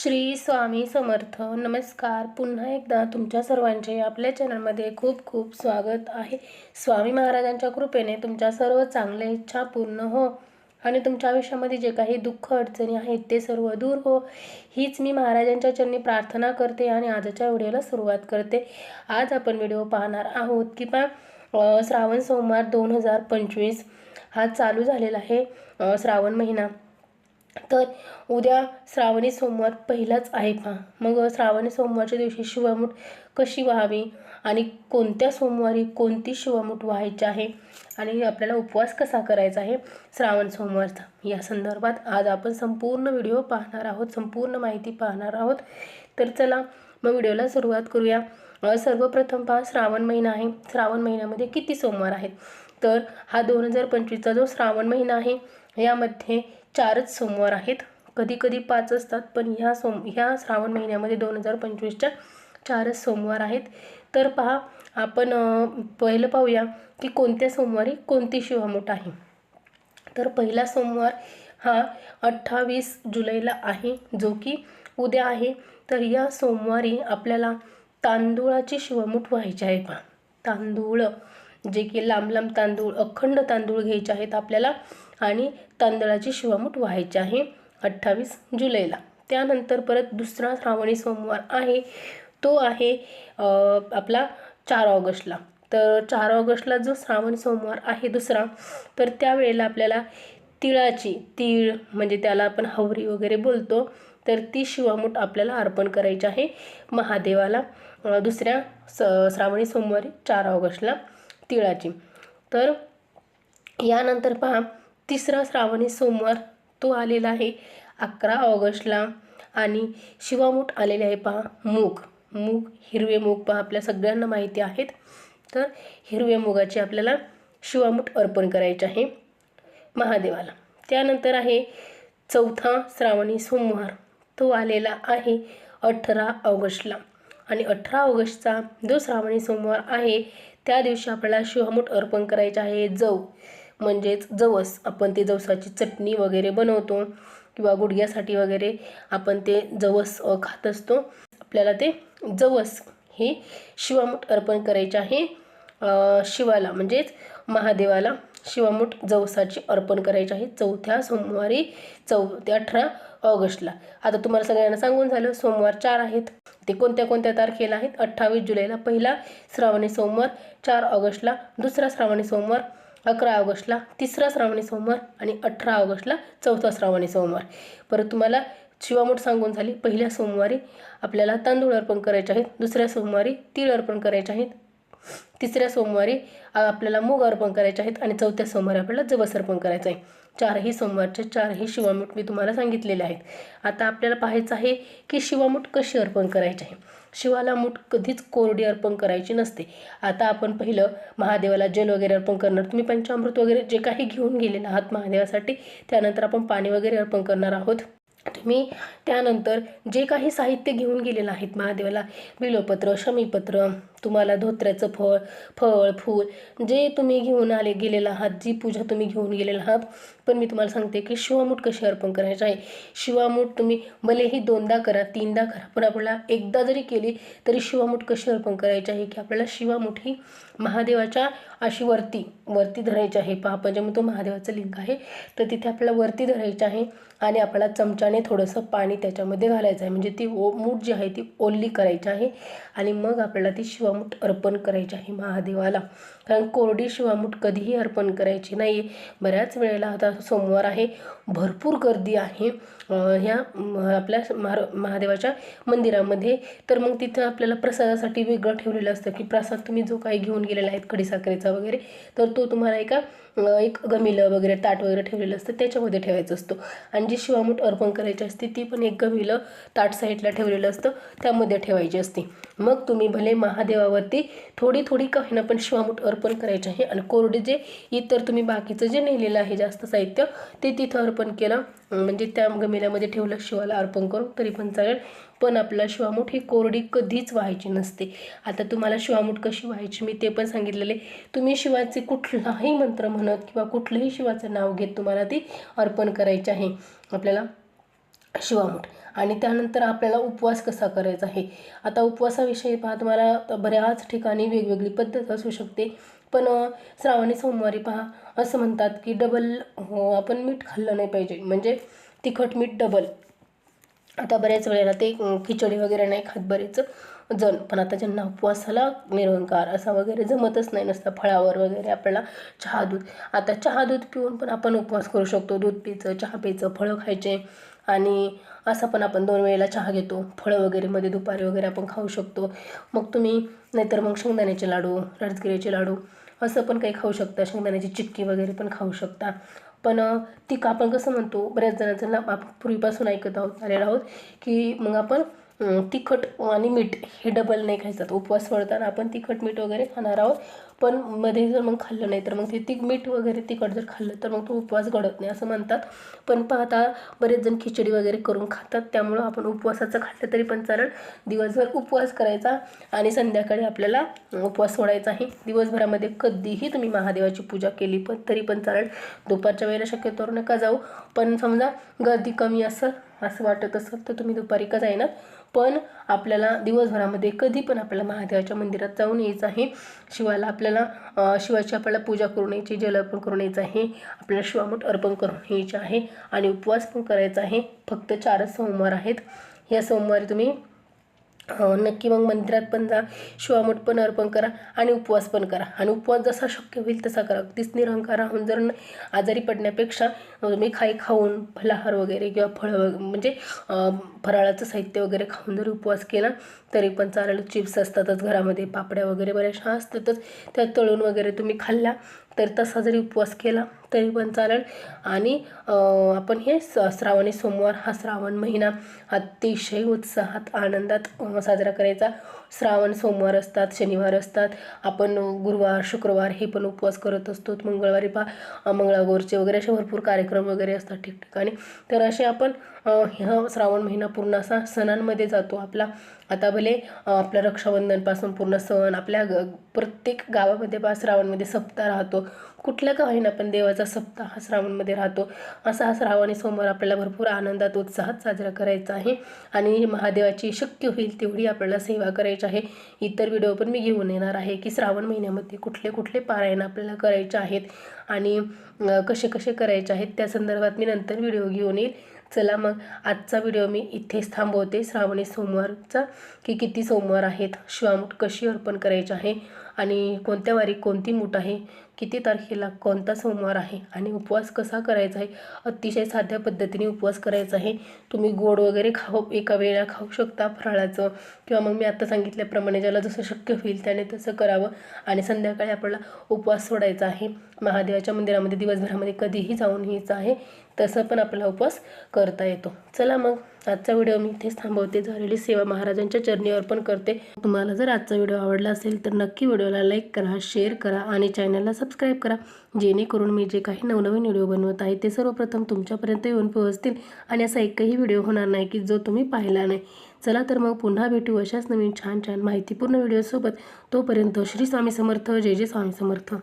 श्री स्वामी समर्थ. नमस्कार. पुन्हा एकदा तुमच्या सर्वांचे आपल्या चॅनलमध्ये खूप खूप स्वागत आहे. स्वामी महाराजांच्या कृपेने तुमच्या सर्व चांगल्या इच्छा पूर्ण हो आणि तुमच्या आयुष्यामध्ये जे काही दुःख अडचणी आहेत ते सर्व दूर हो. हीच मी महाराजांच्या चरणी प्रार्थना करते आणि आजच्या व्हिडिओला सुरुवात करते. आज आपण व्हिडिओ पाहणार आहोत की पा श्रावण सोमवार दोन हजार पंचवीस हा चालू झालेला आहे श्रावण महिना. तर उद्या श्रावणी सोमवार पहिलाच आहे पहा मग श्रावणी सोमवारच्या दिवशी शिवामूठ कशी व्हावी? आणि कोणत्या सोमवारी कोणती शिवामूठ व्हायची आहे? आणि आपल्याला उपवास कसा करायचा आहे श्रावण सोमवारचा? या संदर्भात आज आपण संपूर्ण व्हिडिओ पाहणार आहोत संपूर्ण माहिती पाहणार आहोत. तर चला मग व्हिडिओला सुरुवात करूया. सर्वप्रथम पहा श्रावण महिना आहे. श्रावण महिन्यामध्ये किती सोमवार आहेत? तर हा दोन हजार पंचवीसचा जो श्रावण महिना आहे यामध्ये चारच सोमवार आहेत. कधी कधी पाच असतात पण ह्या सोम ह्या श्रावण महिन्यामध्ये दोन हजार पंचवीसच्या चारच सोमवार आहेत. तर पहा आपण पहिलं पाहूया की कोणत्या सोमवारी कोणती शिवामूठ आहे. तर पहिला सोमवार हा अठ्ठावीस जुलैला आहे जो की उद्या आहे. तर या सोमवारी आपल्याला तांदूळाची शिवमूठ व्हायची आहे पहा. तांदूळ जे की लांब लांब तांदूळ अखंड तांदूळ घ्यायचे आहेत आपल्याला आणि तांदळाची शिवामूठ व्हायची आहे अठ्ठावीस जुलैला. त्यानंतर परत दुसरा श्रावणी सोमवार आहे. तो आहे आपला चार ऑगस्टला. तर चार ऑगस्टला जो श्रावण सोमवार आहे दुसरा तर त्यावेळेला आपल्याला तिळाची तीळ म्हणजे त्याला आपण हवरी वगैरे बोलतो तर ती शिवामूठ आपल्याला अर्पण करायची आहे महादेवाला दुसऱ्या स श्रावणी सोमवारी चार ऑगस्टला तिळाची. तर यानंतर पहा तिसरा श्रावणी सोमवार तो आलेला आहे अकरा ऑगस्टला आणि शिवामूठ आलेले आहे पहा मूग. मूग हिरवे मूग पहा आपल्या सगळ्यांना माहिती आहेत. तर हिरव्या मुगाचे आपल्याला शिवामूठ अर्पण करायचे आहे महादेवाला. त्यानंतर आहे चौथा श्रावणी सोमवार. तो आलेला आहे अठरा ऑगस्टला. आणि अठरा ऑगस्टचा जो श्रावणी सोमवार आहे त्या दिवशी आपल्याला शिवामूठ अर्पण करायचे आहे जव म्हणजेच जवस. आपण ते जवसाची चटणी वगैरे बनवतो किंवा गुडघ्यासाठी वगैरे आपण ते जवस खात असतो. आपल्याला ते जवस हे शिवामूठ अर्पण करायचे आहे. शिवाला म्हणजेच महादेवाला शिवामूठ जवसाची अर्पण करायची आहे चौथ्या सोमवारी चौ ते अठरा ऑगस्टला. आता तुम्हाला सगळ्यांना सांगून झालं सोमवार चार आहेत. ते कोणत्या कोणत्या तारखेला आहेत? अठ्ठावीस जुलैला पहिला श्रावणी सोमवार चार ऑगस्टला दुसरा श्रावणी सोमवार अकरा ऑगस्टला तिसरा श्रावणी सोमवार आणि अठरा ऑगस्टला चौथा श्रावणी सोमवार. परत तुम्हाला शिवामूठ सांगून झाली पहिल्या सोमवारी आपल्याला तांदूळ अर्पण करायचे आहेत दुसऱ्या सोमवारी तीळ अर्पण करायचे आहेत तिसऱ्या सोमवारी आपल्याला मूग अर्पण करायचे आहेत आणि चौथ्या सोमवारी आपल्याला जवस अर्पण करायचं आहे. चारही सोमवारचे चारही शिवामूठ मी तुम्हाला सांगितलेले आहेत. आता आपल्याला पाहायचं आहे की शिवामूठ कशी अर्पण करायची आहे? शिवाला मूठ कधीच कोरडी अर्पण करायची नसते. आता आपण पहिलं महादेवाला जल वगैरे अर्पण करणार. तुम्ही पंचामृत वगैरे जे काही घेऊन गेलेलं आहात महादेवासाठी त्यानंतर आपण पाणी वगैरे अर्पण करणार आहोत. तुम्ही त्यानंतर जे काही साहित्य घेऊन गेलेलं आहेत महादेवाला बिलोपत्र शमीपत्र तुम्हाला धोत्र्याचं फळ फळ फूल जे तुम्ही घेऊन आले गेलेलं आहात जी पूजा तुम्ही घेऊन गेलेला आहात पण मी तुम्हाला सांगते की शिवामूठ कशी अर्पण करायचं आहे. शिवामूठ तुम्ही भलेही दोनदा करा तीनदा करा पण आपल्याला एकदा जरी केली तरी शिवामूठ कशी अर्पण करायची आहे की आपल्याला शिवामूठ ही महादेवाच्या अशी वरती वरती धरायची आहे. पहा तो महादेवाचं लिंग आहे तर तिथे आपल्याला वरती धरायचं आहे आणि आपल्याला चमच्याने थोडंसं पाणी त्याच्यामध्ये घालायचं आहे. म्हणजे ती ओ मूठ जी आहे ती ओल्ली करायची आहे आणि मग आपल्याला ती शिवामूठ अर्पण करायचे आहे महादेवाला. कारण कोरडी शिवामूठ कधीही अर्पण करायची नाही. बऱ्याच वेळेला आता सोमवार आहे. भरपूर गर्दी आहे. ह्या आपल्या महार महादेवाच्या मंदिरामध्ये. तर मग तिथं आपल्याला प्रसादासाठी वेगळं ठेवलेलं असतं की प्रसाद तुम्ही जो काही घेऊन गेलेला आहेत खडीसाखरेचा वगैरे तर तो तुम्हाला एका एक गमिलं वगैरे ताट वगैरे ठेवलेलं असतं. त्याच्यामध्ये ठेवायचं असतो. आणि जी शिवामूठ अर्पण करायची असते ती पण एक गमिलं ताट साईडला ठेवलेलं असतं. त्यामध्ये ठेवायची असते. मग तुम्ही भले महादेवावरती थोडी थोडी काही ना पण शिवामूठ अर्पण अर्पण करायचे आहे. आणि कोरडे जे इतर तुम्ही बाकीचं जे नेलेलं आहे जास्त साहित्य ते तिथं अर्पण केलं. म्हणजे त्या गमिल्यामध्ये ठेवलं शिवाला अर्पण करून तरी पण चालेल. पण आपला शिवामूठ ही कोरडी कधीच व्हायची नसते. आता तुम्हाला शिवामूठ कशी व्हायची मी ते पण सांगितलेले. तुम्ही शिवाचे कुठलाही मंत्र म्हणत किंवा कुठलंही शिवाचं नाव घेत तुम्हाला ती अर्पण करायची आहे. आपल्याला शिवामूठ. आणि त्यानंतर आपल्याला उपवास कसा करायचा आहे? आता उपवासाविषयी पहा तुम्हाला बऱ्याच ठिकाणी वेगवेगळी पद्धत असू शकते. पण श्रावणी सोमवारी पहा. असं म्हणतात की डबल हो, आपण मीठ खाल्लं नाही पाहिजे. म्हणजे तिखट मीठ डबल आता बऱ्याच वेळेला ते खिचडी वगैरे नाही खात बरेच जण. पण आता ज्यांना उपवासाला निरंकार असा वगैरे जमतच नाही नसतं फळावर वगैरे आपल्याला चहा दूध. आता चहा दूध पिऊन पण आपण उपवास करू शकतो. दूध प्यायचं चहा प्यायचं फळं खायचे. आणि असं पण आपण दोन वेळेला चहा घेतो फळं वगैरेमध्ये दुपारी वगैरे आपण खाऊ शकतो. मग तुम्ही नाहीतर मग शेंगदाण्याचे लाडू रसगिऱ्याचे लाडू असं पण काही खाऊ शकता. शेंगदाण्याची चिक्की वगैरे पण खाऊ शकता. पण ती का आपण कसं म्हणतो बऱ्याच जणांचं ना आपण पूर्वीपासून ऐकत आहोत आलेलो आहोत की मग आपण तिखट आणि मीठ हे डबल नाही खायचं. उपवास पडताना आपण तिखट मीठ वगैरे खाणार आहोत. पण मध्ये जर मग खाल्लं नाही तर मग ते ती मीठ वगैरे तिखट जर खाल्लं तर मग तो उपवास घडत नाही असं म्हणतात. पण पाहता बरेच जण खिचडी वगैरे करून खातात त्यामुळं आपण उपवासाचं खाल्लं तरी पण चालेल. दिवसभर उपवास करायचा आणि संध्याकाळी आपल्याला उपवास सोडायचा आहे. दिवसभरामध्ये कधीही तुम्ही महादेवाची पूजा केली पण तरी पण चालेल. दुपारच्या वेळेला शक्यतोवर नका जाऊ. पण समजा गर्दी कमी असेल असं वाटत असेल तर तुम्ही दुपारी का जाईनात पण आपल्याला दिवसभरामध्ये कधी पण आपल्याला महादेवाच्या मंदिरात जाऊन यायचं आहे. शिवाला आपल्याला आपल्याला शिवाची आपल्याला पूजा करून यायची जल अर्पण करून यायचं आहे. आपल्याला शिवामूठ अर्पण करून यायचे आहे आणि उपवास पण करायचा आहे. फक्त चारच सोमवार आहेत. या सोमवारी तुम्ही नक्की मग मंदिरात पण जा शिवामठ पण अर्पण करा आणि उपवास पण करा. आणि उपवास जसा शक्य होईल तसा करा. अगदीच निरंकार राहून जर न- आजारी पडण्यापेक्षा तुम्ही खाई खाऊन फलाहार वगैरे किंवा फळं म्हणजे फराळाचं साहित्य वगैरे खाऊन जरी उपवास केला तरी पण चालेल. चिप्स असतातच घरामध्ये पापड्या वगैरे बऱ्याचशा असतातच त्या तळून वगैरे तुम्ही खाल्ला तर तसा जरी उपवास केला तरी पण चालेल. आणि आपण हे स श्रावणी सोमवार हा श्रावण महिना अतिशय उत्साहात आनंदात साजरा करायचा. श्रावण सोमवार असतात शनिवार असतात. आपण गुरुवार शुक्रवार हे पण उपवास करत असतो. मंगळवारी पा मंगळागौरचे वगैरे असे भरपूर कार्यक्रम वगैरे असतात ठिकठिकाणी. तर असे आपण हा ह्या श्रावण महिना पूर्ण असा सणांमध्ये जातो आपला. आता भले आपल्या रक्षाबंधनपासून पूर्ण सण आपल्या ग प्रत्येक गावामध्ये बा श्रावणमध्ये सप्ताह राहतो. कुठल्या का होईना पण देवाचा सप्ताह हा श्रावणमध्ये राहतो. असा हा श्रावणी सोमवार आपल्याला भरपूर आनंदात उत्साहात साजरा करायचा आहे. आणि महादेवाची शक्य होईल तेवढी आपल्याला सेवा करायची आहे. इतर व्हिडिओ पण मी घेऊन येणार आहे की श्रावण महिन्यामध्ये कुठले कुठले पारायण आपल्याला करायचे आहेत आणि कसे कसे करायचे आहेत त्या संदर्भात मी नंतर व्हिडिओ घेऊन येईल. चला मग आजचा व्हिडिओ मी इथेच थांबवते. श्रावणी सोमवारचा की किती सोमवार आहेत शिवामूठ कशी अर्पण करायची आहे आणि कोणत्या वारी कोणती मूठ आहे किती तारखेला कोणता सोमवार आहे आणि उपवास कसा करायचा आहे? अतिशय साध्या पद्धतीने उपवास करायचा आहे. तुम्ही गोड वगैरे खाऊ एका वेळेला खाऊ शकता फराळाचं. किंवा मग मी आत्ता सांगितल्याप्रमाणे ज्याला जसं शक्य होईल त्याने तसं करावं. आणि संध्याकाळी आपल्याला उपवास सोडायचा आहे. महादेवाच्या मंदिरामध्ये दिवसभरामध्ये कधीही जाऊन यायचं आहे. तसं पण आपला उपवास करता येतो. चला मग. आजचा व्हिडिओ मी इथेच थांबवते. झालेली सेवा महाराजांच्या चरणी अर्पण करते. तुम्हाला जर आजचा व्हिडिओ आवडला असेल तर नक्की व्हिडिओला लाईक करा शेअर करा आणि चॅनलला सबस्क्राईब करा. जेणेकरून मी जे काही नवनवीन व्हिडिओ बनवत आहे ते सर्वप्रथम तुमच्यापर्यंत येऊन पोहोचतील आणि असा एकही व्हिडिओ होणार नाही की जो तुम्ही पाहिला नाही. चला तर मग पुन्हा भेटू अशाच नवीन छान छान माहितीपूर्ण व्हिडिओसोबत. तोपर्यंत श्री स्वामी समर्थ. जय जय स्वामी समर्थ.